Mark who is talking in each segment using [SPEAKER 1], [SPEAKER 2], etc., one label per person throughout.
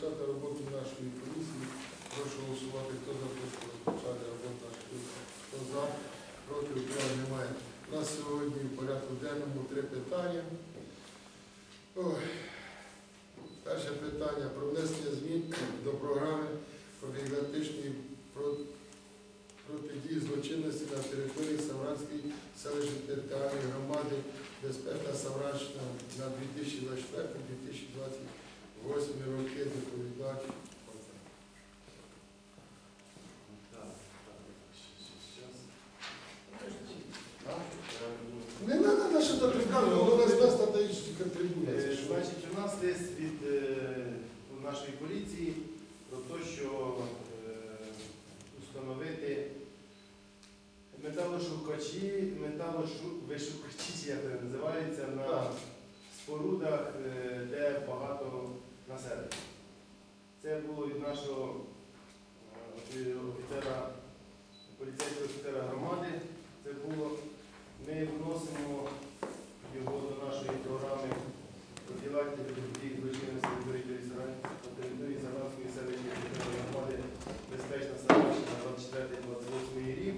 [SPEAKER 1] розпочати роботу нашої комісії. Прошу голосувати, хто за щоб розпочати роботу нашої комісії. Хто за, проти, утримань немає. У нас сьогодні в порядку денному три питання. Перше питання про внесення змін до програми профілактичної про- протидії злочинності на території Савранської селищної територіальної громади Безпека Савранщина на 2024-2028 роки доповідач. Не треба на що так прикалувати, воно нас нас та й контрибує.
[SPEAKER 2] Е, Значить, у нас лист від е, нашої поліції про те, що е, установити металошукачі, металовишукачі, чи як це називається, на спорудах, е, де багато населення. Це було від нашого е, офіцера, поліцейського офіцера громади. Це було, ми вносимо його до нашої програми профілактики протидії злочинності на території Саранської селищної громади безпечна Саранщина 24-28 рік.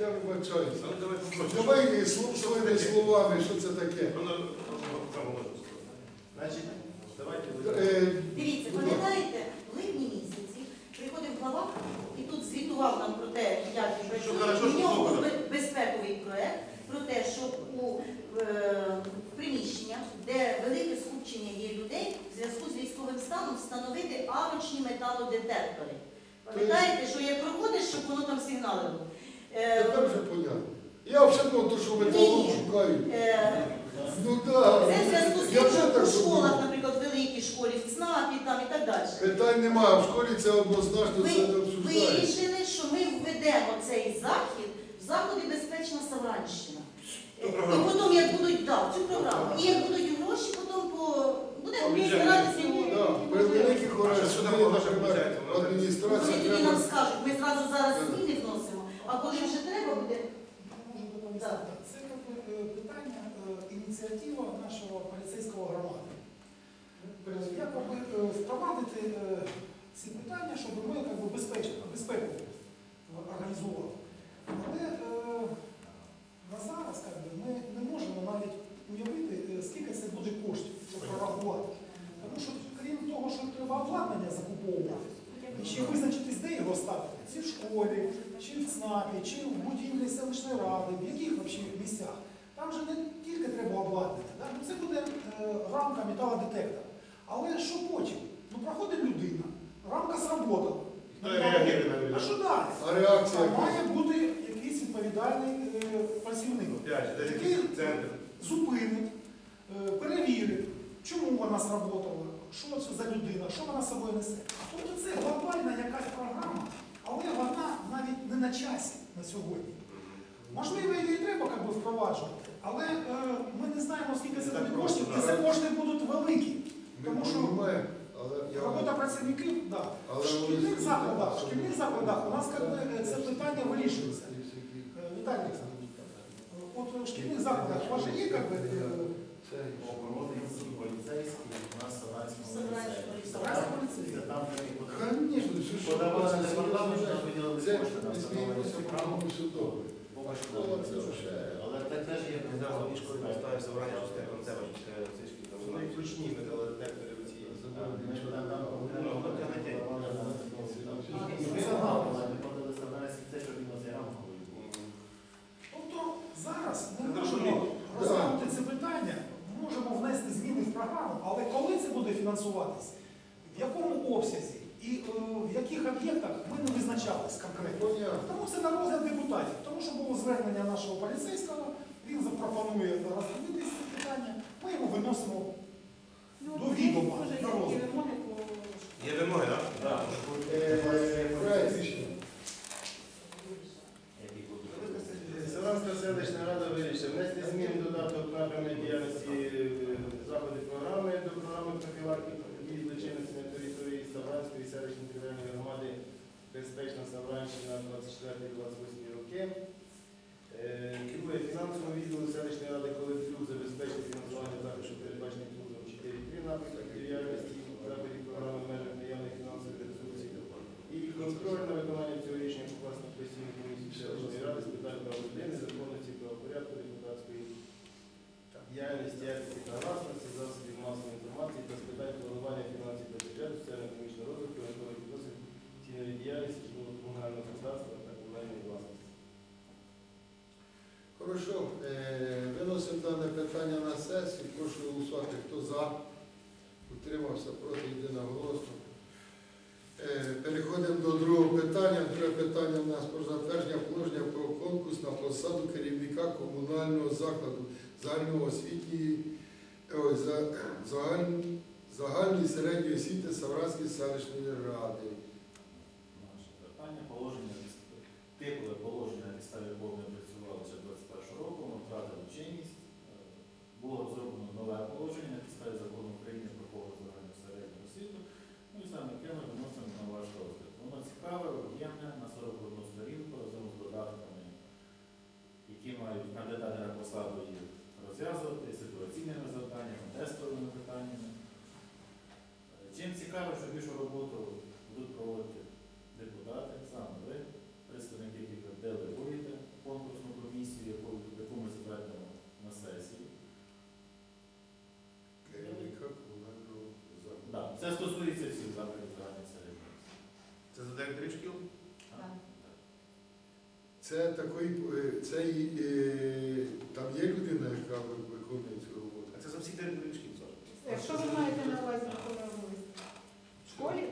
[SPEAKER 1] Я вибачаюся.
[SPEAKER 3] Ну, давай попросимо.
[SPEAKER 1] Давай слов- своїми словами, що це таке.
[SPEAKER 3] Воно, воно, там можна сказати.
[SPEAKER 2] Значить, давайте
[SPEAKER 1] Е,
[SPEAKER 4] Дивіться,
[SPEAKER 1] будь ласка.
[SPEAKER 4] пам'ятаєте, в липні місяці приходив глава і тут звітував нам про те, як він
[SPEAKER 3] Що
[SPEAKER 4] працює.
[SPEAKER 3] хорошо,
[SPEAKER 4] У
[SPEAKER 3] що
[SPEAKER 4] нього був
[SPEAKER 3] добре.
[SPEAKER 4] бе- безпековий проект про те, що у е, приміщеннях, де велике скупчення є людей, в зв'язку з військовим станом встановити арочні металодетектори. Пам'ятаєте, що як проходиш, щоб воно там сигналило? Е,
[SPEAKER 1] Тепер вже понятно. Я взагалі думав, то, що металом
[SPEAKER 4] Ні.
[SPEAKER 1] шукають.
[SPEAKER 4] е,
[SPEAKER 1] Ну так.
[SPEAKER 4] Це в зв'язку що у школах, наприклад, великій школі, в ЦНАПі там і так далі.
[SPEAKER 1] Питань немає. В школі це однозначно це не
[SPEAKER 4] Ви
[SPEAKER 1] обсуждається.
[SPEAKER 4] вирішили, що ми введемо цей захід в заходи безпечна Савранщина. І потім, як будуть да, цю програму, і як будуть гроші, потім по будемо збиратися.
[SPEAKER 1] Да, При великих
[SPEAKER 3] А що виходить? Воно так-
[SPEAKER 1] адміністрація
[SPEAKER 4] Вони тоді нам скажуть, ми зразу зараз зміни вносимо, а коли вже треба буде.
[SPEAKER 5] Це е, питання, е, ініціатива нашого поліцейського громади. Як би, е, впровадити е, ці питання, щоб ми би, безпеку е, організували. Але е, на зараз як би, ми не можемо навіть уявити, е, скільки це буде коштів, щоб прорахувати. Тому що крім того, що треба обладнання закуповувати, і ще визначитись, де його ставити. Чи в школі, чи в ЦНАПі, чи в будівлі селищної ради, в яких взагалі місцях. Там же не тільки треба обладнання. Да? Ну, це буде е, рамка металодетектора. Але що потім? Ну проходить людина, рамка сработала.
[SPEAKER 3] Хто реагує
[SPEAKER 5] А?
[SPEAKER 1] А реакція
[SPEAKER 5] Там має бути якийсь відповідальний е, працівник.
[SPEAKER 3] Центр.
[SPEAKER 5] Зупинить, е, перевірить, чому вона сработала, що це за людина, що вона з собою несе. Тобто це глобальна якась програма, але вона навіть не на часі на сьогодні. Можливо, її треба як би, впроваджувати, але е, ми не знаємо, скільки це буде коштів, і це кошти будуть великі. Тому що
[SPEAKER 1] я
[SPEAKER 5] робота працівників, да.
[SPEAKER 1] Але
[SPEAKER 5] в шкільних закладах, в шкільних закладах у нас як би, це питання вирішується. Е, Віталій Олександрович, е, от в шкільних закладах у вас же є як би, е,
[SPEAKER 1] Це
[SPEAKER 6] Оборонці поліцейські на Саранському
[SPEAKER 4] Саранському
[SPEAKER 6] ліцеї.
[SPEAKER 5] Саранському ліцеї.
[SPEAKER 6] Це там вони
[SPEAKER 1] Звісно, що ж
[SPEAKER 6] подавали департамент, виділили кошти на встановлення
[SPEAKER 1] це
[SPEAKER 6] не. Але це теж є
[SPEAKER 2] Державні школи
[SPEAKER 6] державні
[SPEAKER 2] поставив забрання частини концерну, Ну і включні металодетектори.
[SPEAKER 5] Тобто зараз ми можемо розглянути це питання, можемо внести зміни в програму, але коли це буде фінансуватись, в якому обсязі і е, в яких об'єктах ми не визначались конкретно. Тому це на розгляд депутатів. Тому що було звернення нашого поліцейського, він запропонує розглядати це питання, ми його виносимо до відома на розгляд.
[SPEAKER 3] Є вимоги, так?
[SPEAKER 1] Е, Проект рішення.
[SPEAKER 2] Селанська селищна рада вирішила внести зміни в додаток напрямної діяльності е, заходів програми до програми профілактики протидії злочинності на території Савранської селищної територіальної громади Безпечна Савранщина 24-28 роки. Е, Керує фінансовим відділом селищної ради колектив забезпечити фінансування заходів, що передбачені
[SPEAKER 1] Утримався проти єдиноголосно. Е, Переходимо до другого питання. Друге питання у нас про затвердження положення про конкурс на посаду керівника комунального закладу загальноосвітньої загальної середньої освіти Савратської селищної ради.
[SPEAKER 6] Наше питання положення типове положення підстави підставі якого ми працювали ще 21 року, воно втратило чинність. Е, Було розроблено нове положення на підставі закону України про повну загальну середню освіту. Ну і саме яке ми виносимо на ваш розгляд. Воно цікаве, об'ємне, на 41 сторінку разом з додатками, які мають кандидати на посаду їх розв'язувати, ситуаційними завданнями, тестовими питаннями. Е, Чим цікаво, що більшу роботу будуть проводити депутати, саме ви, представники, які ви делегуєте конкурсну комісію, яку, яку ми затвердимо на сесії.
[SPEAKER 1] Керівника комунального закладу.
[SPEAKER 6] Да, це стосується всіх закладів загальної середньої.
[SPEAKER 3] Це за директорів шкіл?
[SPEAKER 4] Так.
[SPEAKER 1] Це такий, е, це і, е, там є людина, яка виконує цю роботу.
[SPEAKER 3] А це за всіх директорів шкіл, Саша.
[SPEAKER 7] Що ви маєте на увазі виконувати? В школі?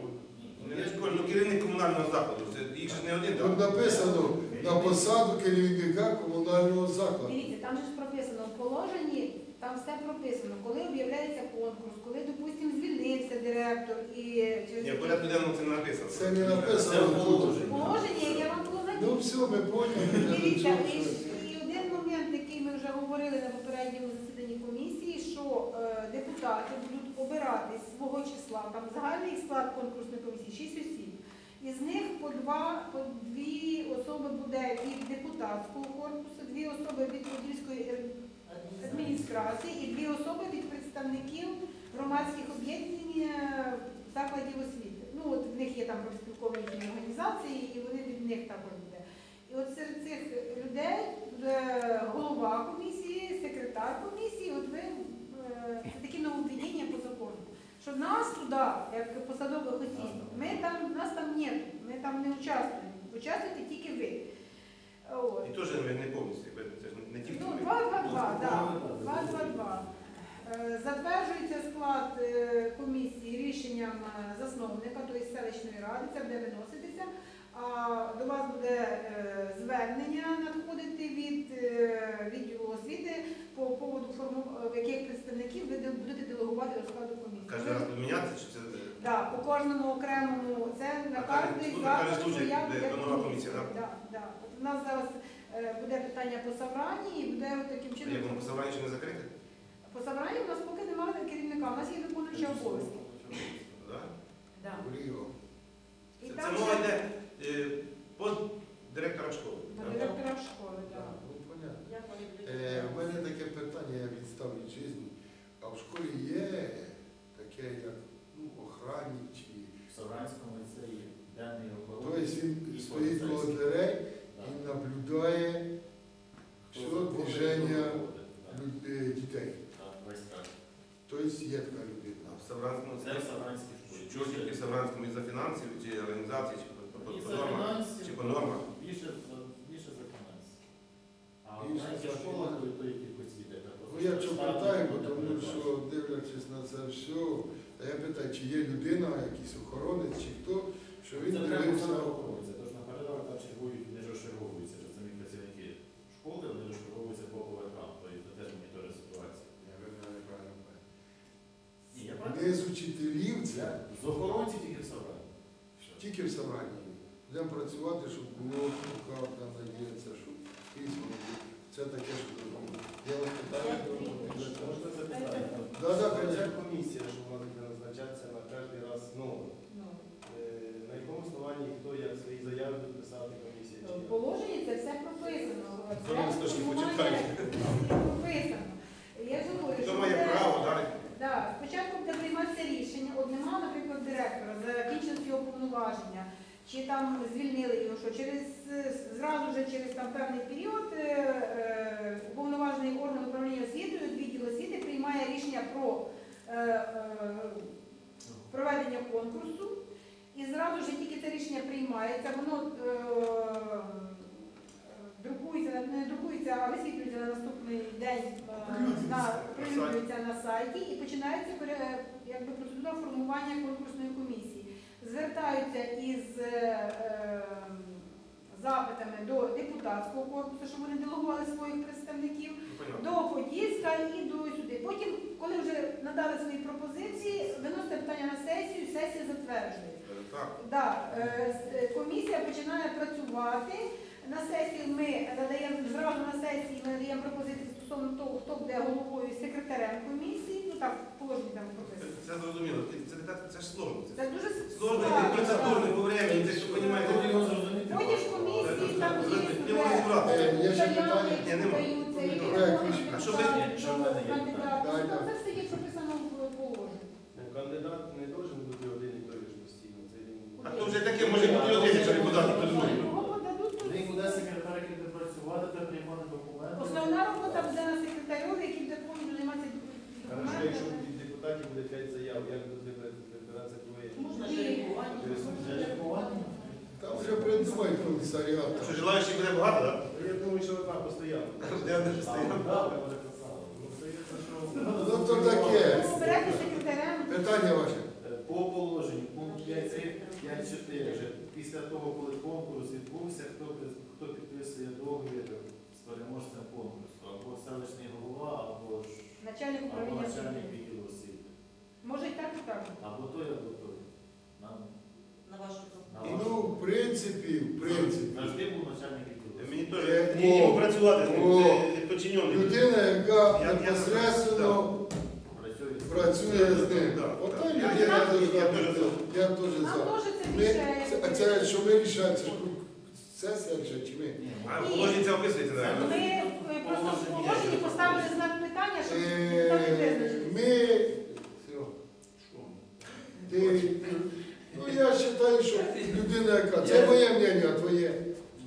[SPEAKER 3] Я ж кажу, ну керівник комунального закладу, це їх же не один,
[SPEAKER 1] Тут написано на посаду керівника комунального закладу.
[SPEAKER 7] Дивіться, там же ж прописано в положенні, там все прописано, коли об'являється конкурс, коли, допустимо, звільнився директор і через
[SPEAKER 3] Ні, в порядку денному це не написано.
[SPEAKER 1] Це не написано
[SPEAKER 6] в положенні.
[SPEAKER 7] положення, яке вам було
[SPEAKER 1] Ну
[SPEAKER 7] надіслано.
[SPEAKER 1] все, ми поняли.
[SPEAKER 7] Дивіться, і, і один момент, який ми вже говорили на попередньому засіданні комісії, що е, депутати будуть обирати з свого числа, там загальний склад конкурсної комісії 6 осіб. Із них по два, по дві особи буде від депутатського корпусу, дві особи від Подільської адміністрації і дві особи від представників громадських об'єднань е, закладів освіти. Ну от в них є там профспілкові організації, і вони від них також буде. І от серед цих людей голова комісії, секретар комісії, от ви е, це такі нововведення по закону. Що нас туди, як посадових осіб, ми там, нас там нет, ми там не участвуємо. Участвуєте тільки ви. От.
[SPEAKER 3] І теж ми не повністю, якби це ж не тільки.
[SPEAKER 7] Ну,
[SPEAKER 3] ми.
[SPEAKER 7] 2-2-2, так. 2-2-2. Е, Затверджується склад е, комісії рішенням е, засновника, тобто селищної ради, це буде виноситися. А до вас буде е, звернення надходити від відділу освіти по поводу форму- яких представників ви будете делегувати до складу комісії.
[SPEAKER 3] Кожен раз помінятися, чи це
[SPEAKER 7] Да, по кожному окремому, це на кожний заклад своя
[SPEAKER 3] буде
[SPEAKER 7] буде
[SPEAKER 3] комісія, так?
[SPEAKER 7] Да, да. У нас зараз буде питання по Саврані і буде таким чином.
[SPEAKER 3] як воно посилання ще не закрите?
[SPEAKER 7] По Саврані у нас поки немає керівника, у нас є виконуючі обов'язки.
[SPEAKER 3] Да?
[SPEAKER 7] Да.
[SPEAKER 1] Гріго.
[SPEAKER 7] І
[SPEAKER 3] Це,
[SPEAKER 7] там
[SPEAKER 3] це
[SPEAKER 7] ще
[SPEAKER 3] мова йде е, по директорам школи.
[SPEAKER 7] на
[SPEAKER 3] так?
[SPEAKER 7] директора школи,
[SPEAKER 1] Так,
[SPEAKER 7] так.
[SPEAKER 1] ну понятно.
[SPEAKER 4] Як вони будуть?
[SPEAKER 1] Е, У мене таке питання, я відстав від житті. А в школі є таке, як ну, охранник чи.
[SPEAKER 6] В Савранському ліцеї денний
[SPEAKER 1] Тобто
[SPEAKER 6] охоронець.
[SPEAKER 1] він стоїть коло дверей і наблюдає все движення люд- е, дітей.
[SPEAKER 6] Весь так.
[SPEAKER 1] Тобто є така людина.
[SPEAKER 3] А в Савранському
[SPEAKER 6] Це в Савранській школі.
[SPEAKER 3] Чого тільки в Савранському із-за фінансів, чи організації, чи по, по,
[SPEAKER 6] І
[SPEAKER 3] по
[SPEAKER 6] за
[SPEAKER 3] нормах,
[SPEAKER 6] фінансів,
[SPEAKER 3] чи по нормах.
[SPEAKER 6] Більше, за- більше за фінансів. А
[SPEAKER 1] Більше
[SPEAKER 6] українська
[SPEAKER 1] за
[SPEAKER 6] школа, то
[SPEAKER 1] фінансів.
[SPEAKER 6] то якихось іде.
[SPEAKER 1] Ну я що питаю, тому що дивлячись на це все, я питаю, чи є людина, якийсь охоронець, чи хто, що він дивився.
[SPEAKER 6] саме охоронця. Тож на коридорах там чергують, не розчерговуються, що самі працівники школи, вони розчерговуються по поверхам, тобто це теж моніторить ситуацію.
[SPEAKER 1] Я ви мене неправильно поняли.
[SPEAKER 6] Ні, я правильно?
[SPEAKER 1] Не з учителів це,
[SPEAKER 6] З охоронців тільки в Саврані.
[SPEAKER 1] тільки в собранні. Будемо працювати, щоб було правда, надіється, щоб скрізь воно було. Це таке, що зробимо. Я вас питаю,
[SPEAKER 2] Можна запитати?
[SPEAKER 1] Да, да,
[SPEAKER 2] Ця
[SPEAKER 1] конечно.
[SPEAKER 2] комісія, що вона буде назначатися на кожен раз знову.
[SPEAKER 7] Ну,
[SPEAKER 2] Е, На якому основанні хто як свої заяви буде писати комісія?
[SPEAKER 7] В положенні це все прописано. Це прописано. Я
[SPEAKER 3] Хто
[SPEAKER 7] що буде-
[SPEAKER 3] право, так?
[SPEAKER 7] Да, спочатку буде прийматися рішення, от нема, наприклад, директора, закінчилось його повноваження, чи там звільнили його, що через зразу вже через там певний період е, е, уповноважений орган управління освітою, відділ освіти приймає рішення про е, проведення конкурсу, і зразу ж тільки це рішення приймається, воно е, друкується, не друкується, а висвітлюється на наступний день, е, на, на сайті і починається якби процедура формування конкурсної комісії. Звертаються із е, е, запитами до депутатського корпусу, щоб вони делегували своїх представників,
[SPEAKER 3] Ну, понятно.
[SPEAKER 7] до Подільська і до сюди. Потім, коли вже надали свої пропозиції, виносите питання на сесію, сесія затверджує. Да, е, е, комісія починає працювати. На сесії ми надаємо зразу на сесії ми надаємо пропозиції стосовно того, хто буде головою і секретарем комісії. Ну так, положені там
[SPEAKER 3] Це, це зрозуміло. Це, не так, це ж сложно. Це
[SPEAKER 7] Це дуже
[SPEAKER 3] сложно і процедурно, по времени, це що розумієте.
[SPEAKER 7] Потім в комісії там є.
[SPEAKER 1] Е,
[SPEAKER 7] заяви, які подаються, які виходять.
[SPEAKER 3] А що ви-
[SPEAKER 6] є
[SPEAKER 7] кандидати. Це все є прописано в положенні.
[SPEAKER 2] Кандидат не должен бути один і той ж постійно. Це він...
[SPEAKER 3] А таке може бути один, якщо не подати, то другий.
[SPEAKER 7] Кого подадуть, то
[SPEAKER 6] Він буде секретар, який буде працювати та приймати документи.
[SPEAKER 7] Основна робота буде на секретарю, який буде повністю займатися
[SPEAKER 2] Хорошо, якщо
[SPEAKER 7] документами.
[SPEAKER 2] від депутатів буде 5 заяв, як буде вибиратися двоє?
[SPEAKER 4] Можна жеребкування.
[SPEAKER 6] Жеребкування.
[SPEAKER 1] Там вже придумають комісаріат.
[SPEAKER 3] Що желаючих буде багато, так?
[SPEAKER 2] Я думаю, що одна постоянно.
[SPEAKER 3] Я не.
[SPEAKER 2] Ну, що...
[SPEAKER 1] Ну то таке.
[SPEAKER 7] Ну, обирайте.
[SPEAKER 1] Питання ваше.
[SPEAKER 6] Е, По положенню, пункт 5.4, вже після того, коли конкурс відбувся, хто, хто підписує договір з переможцем конкурсу, або селищний голова, або ж
[SPEAKER 7] Начальник
[SPEAKER 6] або
[SPEAKER 7] управління
[SPEAKER 6] начальник
[SPEAKER 7] освіти.
[SPEAKER 6] відділу освіти.
[SPEAKER 7] Може і так, і так.
[SPEAKER 6] Або той, або той. Нам,
[SPEAKER 4] На вашу думку.
[SPEAKER 6] на
[SPEAKER 1] Ну,
[SPEAKER 6] вашу.
[SPEAKER 1] в принципі, в принципі.
[SPEAKER 6] Завжди був начальник відділу освіти.
[SPEAKER 3] Мені теж
[SPEAKER 1] Е,
[SPEAKER 3] йому працювати з ним,
[SPEAKER 1] о.
[SPEAKER 3] це.
[SPEAKER 1] Людина, яка
[SPEAKER 3] Я- я-
[SPEAKER 1] непосередньо
[SPEAKER 6] Працює з-
[SPEAKER 1] ним.
[SPEAKER 3] Так,
[SPEAKER 1] людина
[SPEAKER 3] Я- теж за.
[SPEAKER 1] Я теж
[SPEAKER 7] Нам
[SPEAKER 1] за.
[SPEAKER 7] теж це більше.
[SPEAKER 1] а це що ми рішаємо, це вже чи ми?
[SPEAKER 6] Ні,
[SPEAKER 3] А положення це описується, так?
[SPEAKER 7] е, просто в положенні поставили знак питання, щоб
[SPEAKER 1] Е. Ми, Серьо, ти, ну я вважаю, що людина яка, це моє мнення, а твоє.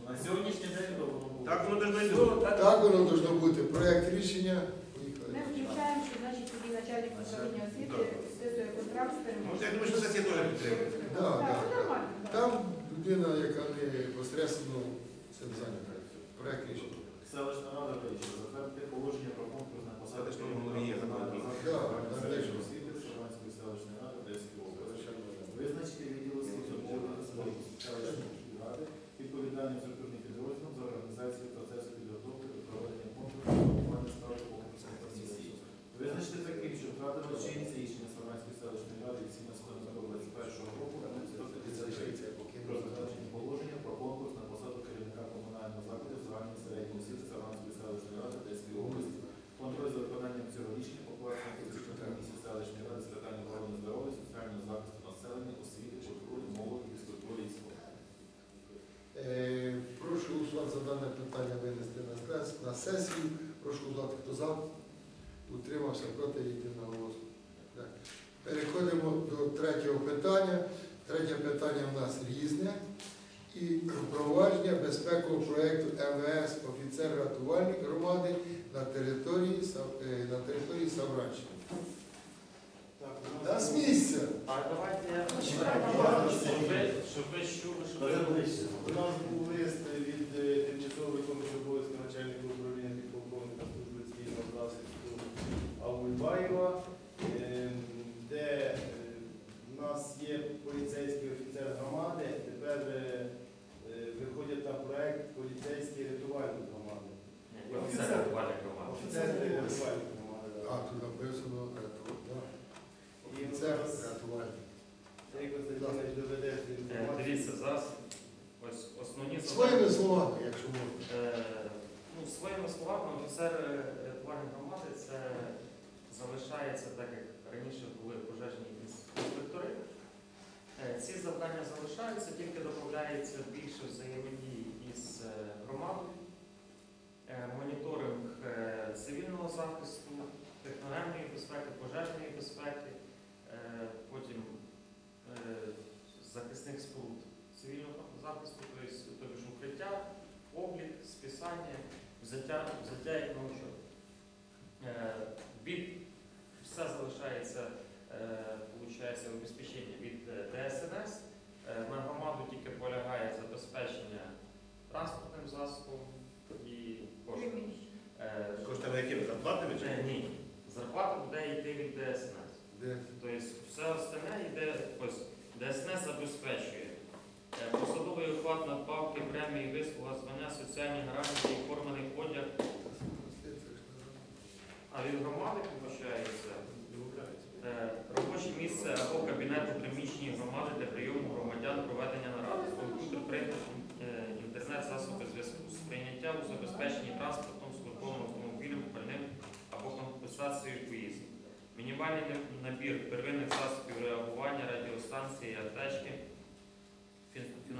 [SPEAKER 6] На сьогоднішній день то воно було.
[SPEAKER 3] Так воно должно бути.
[SPEAKER 1] Так воно должно бути. Проект рішення.
[SPEAKER 7] Ми
[SPEAKER 1] Поїхали.
[SPEAKER 7] включаємо, що значить тоді начальник управління освіти підписує контракт з
[SPEAKER 3] Ну. Я думаю, що сесія теж підтримує.
[SPEAKER 1] Да,
[SPEAKER 7] Так, це
[SPEAKER 1] да.
[SPEAKER 7] нормально.
[SPEAKER 1] Там людина, яка не посередньо цим зайнята. Проект рішення.
[SPEAKER 6] Селищна рада вирішила затвердити положення про конкурс на посаду
[SPEAKER 3] Селищного голови є, так,
[SPEAKER 6] так.
[SPEAKER 1] Да, там є.
[SPEAKER 6] освіти Сарманської селищної ради Одеської області. Визначити відділ освіти органів селищної ради відповідальним структурним підрозділом за організацію процесу підготовки до проведення конкурсу та формування справи конкурсної комісії. Визначити таким, що втратило чинність рішення Сарманської селищної ради від 17.21 року про затвердження положення про конкурс на посаду керівника комунального закладу загальної середньої освіти Сарманської селищної ради Одеської області. Контроль за виконанням цього рішення покладено на фізичну комісію селищної ради з питань охорони здоров'я, соціального захисту населення, освіти, культури, молоді, фізкультури і спорту.
[SPEAKER 1] Е, Прошу голосувати за дане питання винести на, сес- на сесію. Прошу голосувати, хто за. Утримався проти єдиного. Так. Переходимо до третього питання. Третє питання у нас різне. І впровадження безпекового проєкту МВС офіцер-рятувальник громади на території, е, на території Савранщини.
[SPEAKER 2] Нас
[SPEAKER 1] з місця.
[SPEAKER 8] А давайте я щоб ви, щоб ви чули, що
[SPEAKER 6] Дуже ближче.
[SPEAKER 2] У нас був лист від е, тимчасово виконуючого обов'язки начальника управління підполковника служби цивільного захисту Авульбаєва, е, де е, в нас є поліцейський офіцер громади, тепер е, е, виходять на проект поліцейський рятувальник громади.
[SPEAKER 8] Ні, офіцер рятувальник громади.
[SPEAKER 2] Офіцер рятувальник громади.
[SPEAKER 1] А,
[SPEAKER 2] так.
[SPEAKER 1] тут написано рятувальник. Да.
[SPEAKER 2] І
[SPEAKER 1] Офіцер
[SPEAKER 2] у нас
[SPEAKER 1] рятувальник.
[SPEAKER 2] Сергій Константинович доведе цю
[SPEAKER 8] Е,
[SPEAKER 2] інформацію.
[SPEAKER 8] Дивіться, зараз ось основні
[SPEAKER 1] Своїми словами, якщо можна.
[SPEAKER 8] Е, ну, своїми словами, офіцер е, рятувальної громади це залишається так, як раніше були пожежні інспектори. Е, Ці завдання залишаються, тільки додається більше взаємодії із е, громадою, Е, моніторинг е, цивільного захисту, техногенної безпеки, пожежної безпеки, е, потім е, захисних споруд цивільного захисту, тобто тобто ж укриття, облік, списання, взяття, взяття як на. Е, Від все залишається е, получається, обезпечення від е, ДСНС. Е, На громаду тільки полягає забезпечення транспортним засобом і коштом. Е,
[SPEAKER 3] Коштами якими? Зарплатними чи?
[SPEAKER 8] е, Ні, зарплата буде йти від ДСНС. Тобто Все остальне йде ось ДСНС забезпечує е, посадовий оклад надбавки, премії, вислуга, звання, соціальні гарантії, формений одяг, а від громади вибачається. Е, Робоче місце або кабінет у приміщенні громади для прийому громадян, проведення наради, комп'ютер, принтер, е, інтернет, засоби зв'язку, сприйняття у забезпеченні транспортом, службовим автомобілем, пальним або компенсацією поїздів. Мінімальний набір первинних засобів реагування, радіостанції, аптечки,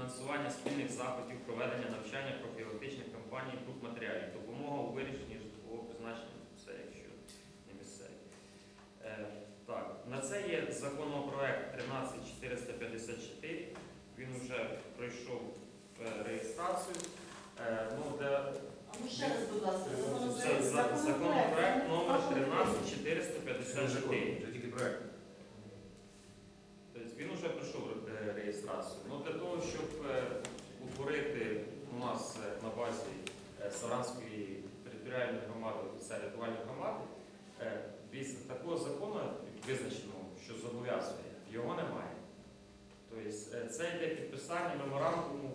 [SPEAKER 8] фінансування спільних заходів, проведення навчання, профілактичних кампаній, груп матеріалів, допомога у вирішенні житлового призначення, це якщо не місцеві. Е, Так, на це є законопроект 13454. Він вже пройшов е, реєстрацію. Е, Ну, де
[SPEAKER 4] А ну ще раз, будь ласка,
[SPEAKER 8] це
[SPEAKER 4] законопроект.
[SPEAKER 8] за- законопроект номер 13454.
[SPEAKER 3] Це тільки проект.
[SPEAKER 8] Тобто він вже пройшов е, реєстрацію. Ну, для того, щоб е, утворити у нас е, на базі е, Саранської територіальної громади це рятувальної громади, е, дивіться, такого закону визначеного, що зобов'язує, його немає. Тобто е, це йде підписання меморандуму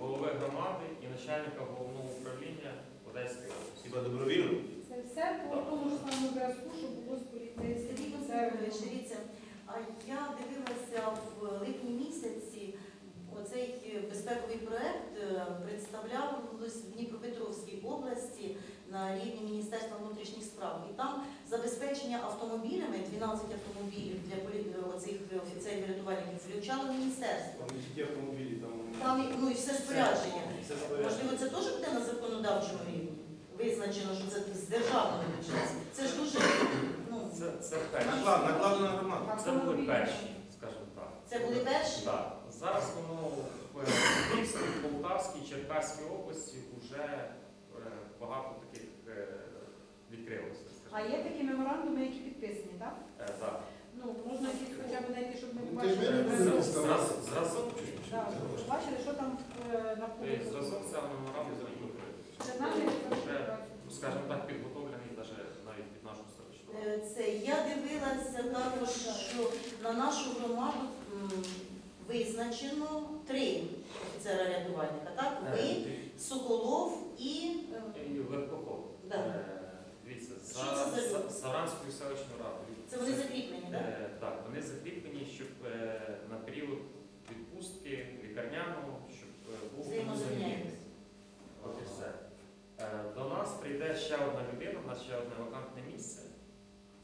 [SPEAKER 8] голови громади і начальника головного управління Одеської області.
[SPEAKER 3] Хіба добровільно?
[SPEAKER 7] Це все по тому ж самому зв'язку, що було з
[SPEAKER 4] Сергій
[SPEAKER 7] поліцейським
[SPEAKER 4] Константинович, дивіться, а я дивилася в липні місяці, оцей безпековий проект е, представляв в Дніпропетровській області на рівні Міністерства внутрішніх справ. І там забезпечення автомобілями, 12 автомобілів для полі- оцих офіцерів рятувальників включало міністерство.
[SPEAKER 2] Там не тільки автомобілі, там
[SPEAKER 4] Там і- ну і все спорядження.
[SPEAKER 2] все спорядження.
[SPEAKER 4] Можливо, це теж буде на законодавчому рівні? Визначено, що це з державного бюджету. Це ж дуже, ну,
[SPEAKER 8] Це, це перші.
[SPEAKER 3] Наклад, накладено на громаду.
[SPEAKER 8] Це були перші, скажімо так.
[SPEAKER 4] це були перші?
[SPEAKER 8] Так. Зараз воно в Київській, Полтавській, Черкаській області вже е, багато таких е, відкрилося.
[SPEAKER 7] А є такі меморандуми, які підписані, так?
[SPEAKER 8] Е, Так.
[SPEAKER 7] Ну, можна якісь хоча б знайти, щоб ми
[SPEAKER 1] Ну,
[SPEAKER 7] побачили. зразок.
[SPEAKER 1] будемо
[SPEAKER 8] Зразок- Зразок.
[SPEAKER 7] Так, бачили, що там е, на
[SPEAKER 8] Тобто Зразок це меморандум.
[SPEAKER 7] Це
[SPEAKER 8] Вже, скажімо так, підготовлений навіть навіть під нашу.
[SPEAKER 4] Е, Це я дивилася також, що на нашу громаду визначено три офіцера рятувальника. Так,
[SPEAKER 8] Е,
[SPEAKER 4] ви, Соколов і
[SPEAKER 8] І.
[SPEAKER 4] Да.
[SPEAKER 8] Е, Дивіться,
[SPEAKER 4] Що це за люди?
[SPEAKER 8] Саранською селищною радою.
[SPEAKER 4] це вони закріплені, так?
[SPEAKER 8] Е, Так, вони закріплені, щоб е, на період відпустки лікарняного, щоб е, був
[SPEAKER 4] Взаємозаміняємося.
[SPEAKER 8] замінник. От і все. Е, До нас прийде ще одна людина, у нас ще одне вакантне місце.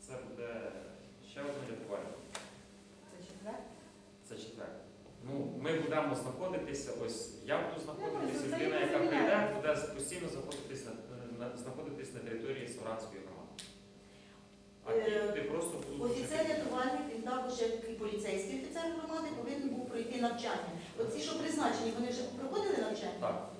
[SPEAKER 8] Це буде ще одна рятувальник.
[SPEAKER 7] Це четвер.
[SPEAKER 8] Це четверте. Ну, ми будемо знаходитися, ось я буду знаходитися,
[SPEAKER 7] Ну,
[SPEAKER 8] людина, яка прийде, буде постійно знаходитись на, на, знаходитись на території Савранської громади. А ті
[SPEAKER 4] Е,
[SPEAKER 8] люди просто будуть...
[SPEAKER 4] Офіцер рятувальник, він також, як і поліцейський офіцер громади, повинен був пройти навчання. Оці, що призначені, вони вже проходили навчання?
[SPEAKER 8] Так.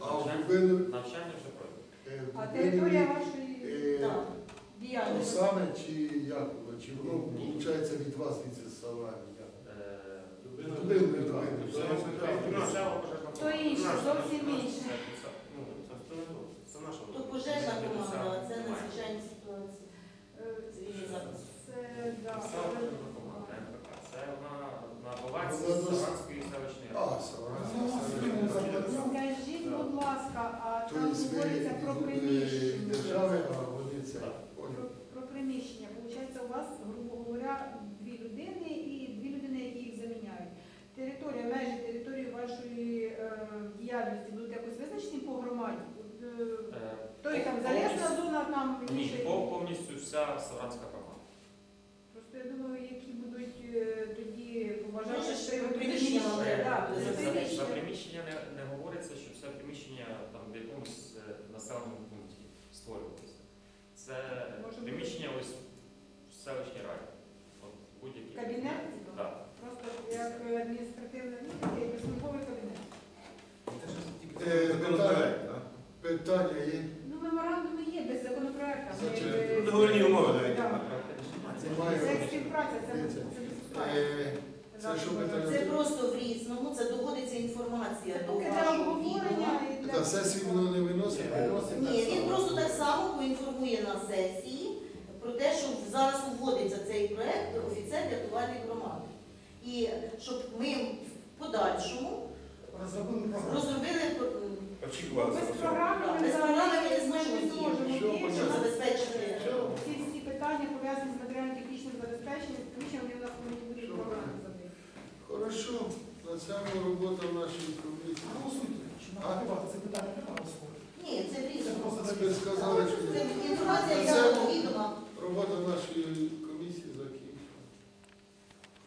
[SPEAKER 1] А Дубинові,
[SPEAKER 8] навчання вже пройде.
[SPEAKER 1] е,
[SPEAKER 7] А територія вашої
[SPEAKER 1] е,
[SPEAKER 4] Так.
[SPEAKER 1] то
[SPEAKER 7] діяльності.
[SPEAKER 1] саме чи як, чи воно виходить від вас від села?
[SPEAKER 8] Е,
[SPEAKER 1] Дубинові.
[SPEAKER 8] Місцева
[SPEAKER 7] То інше, зовсім інше.
[SPEAKER 8] це- ну, це хто не то, Це наша.
[SPEAKER 4] То пожежна команда, це
[SPEAKER 8] Немає.
[SPEAKER 4] надзвичайні ситуації.
[SPEAKER 7] Е,
[SPEAKER 4] Цивільний захист.
[SPEAKER 7] Це, да,
[SPEAKER 8] Місцева пожежна команда, МПК. Це на, на балансі
[SPEAKER 1] Вона дос-
[SPEAKER 8] Саранської селищної
[SPEAKER 1] А,
[SPEAKER 8] ради.
[SPEAKER 1] Савранська.
[SPEAKER 7] Скажіть, будь ласка, а там
[SPEAKER 1] Тобто ви
[SPEAKER 7] говориться про
[SPEAKER 1] від
[SPEAKER 7] приміщення.
[SPEAKER 1] держави, а вони це.
[SPEAKER 8] Так.
[SPEAKER 1] Понял.
[SPEAKER 7] Про, про приміщення. Получається, у вас, грубо говоря, дві людини і дві людини, які їх заміняють. Територія, межі території вашої е, діяльності будуть якось визначені по громаді? Е,
[SPEAKER 8] Е,
[SPEAKER 7] там залізна зона, там
[SPEAKER 8] Ні,
[SPEAKER 7] інше.
[SPEAKER 8] повністю вся Савранська громада.
[SPEAKER 7] Просто я думаю, які будуть е, тоді
[SPEAKER 4] Може,
[SPEAKER 7] з
[SPEAKER 4] ж
[SPEAKER 7] приводу
[SPEAKER 4] приміщення мали
[SPEAKER 7] за
[SPEAKER 8] За, за
[SPEAKER 7] приміщення.
[SPEAKER 8] приміщення не, не говориться, що все приміщення там в якомусь е, населеному пункті створювалося. Це
[SPEAKER 7] Може
[SPEAKER 8] приміщення ось в селищній раді. От будь-які.
[SPEAKER 7] Кабінет?
[SPEAKER 8] Так.
[SPEAKER 7] Просто як адміністративне, ну, такий службовий кабінет.
[SPEAKER 1] Е,
[SPEAKER 3] Законопроект, так?
[SPEAKER 1] Питання є?
[SPEAKER 7] Ну, меморандуми є без законопроекту.
[SPEAKER 3] Договірні умови навіть.
[SPEAKER 7] Так.
[SPEAKER 1] Немає.
[SPEAKER 7] Це співпраця, це
[SPEAKER 1] Дивіться,
[SPEAKER 7] це
[SPEAKER 1] Е, Це що питання?
[SPEAKER 4] Це просто в різному, це доводиться інформація
[SPEAKER 7] Це
[SPEAKER 4] до
[SPEAKER 7] поки для
[SPEAKER 4] вашого
[SPEAKER 7] обговорення
[SPEAKER 4] відома.
[SPEAKER 7] і для...
[SPEAKER 1] сесію воно не виносить?
[SPEAKER 4] Ні, він просто так само поінформує на сесії про те, що зараз вводиться цей проект офіцер рятувальної і щоб ми в подальшому
[SPEAKER 5] Розробили програму.
[SPEAKER 4] розробили
[SPEAKER 3] Очікували.
[SPEAKER 7] Без програми ми
[SPEAKER 4] програми не зможемо
[SPEAKER 7] не
[SPEAKER 4] забезпечити.
[SPEAKER 7] Ці всі питання пов'язані з матеріально-технічним забезпеченням, тому що вони у нас бути в програмі завжди.
[SPEAKER 1] Хорошо, на цьому робота в нашій комісії.
[SPEAKER 5] Чи надавати це питання треба голосувати?
[SPEAKER 4] Ні, це
[SPEAKER 5] Це
[SPEAKER 4] різно.
[SPEAKER 5] просто
[SPEAKER 1] Ви сказали, що
[SPEAKER 4] Це інформація,
[SPEAKER 1] На
[SPEAKER 4] яка
[SPEAKER 1] цьому-
[SPEAKER 4] відповідно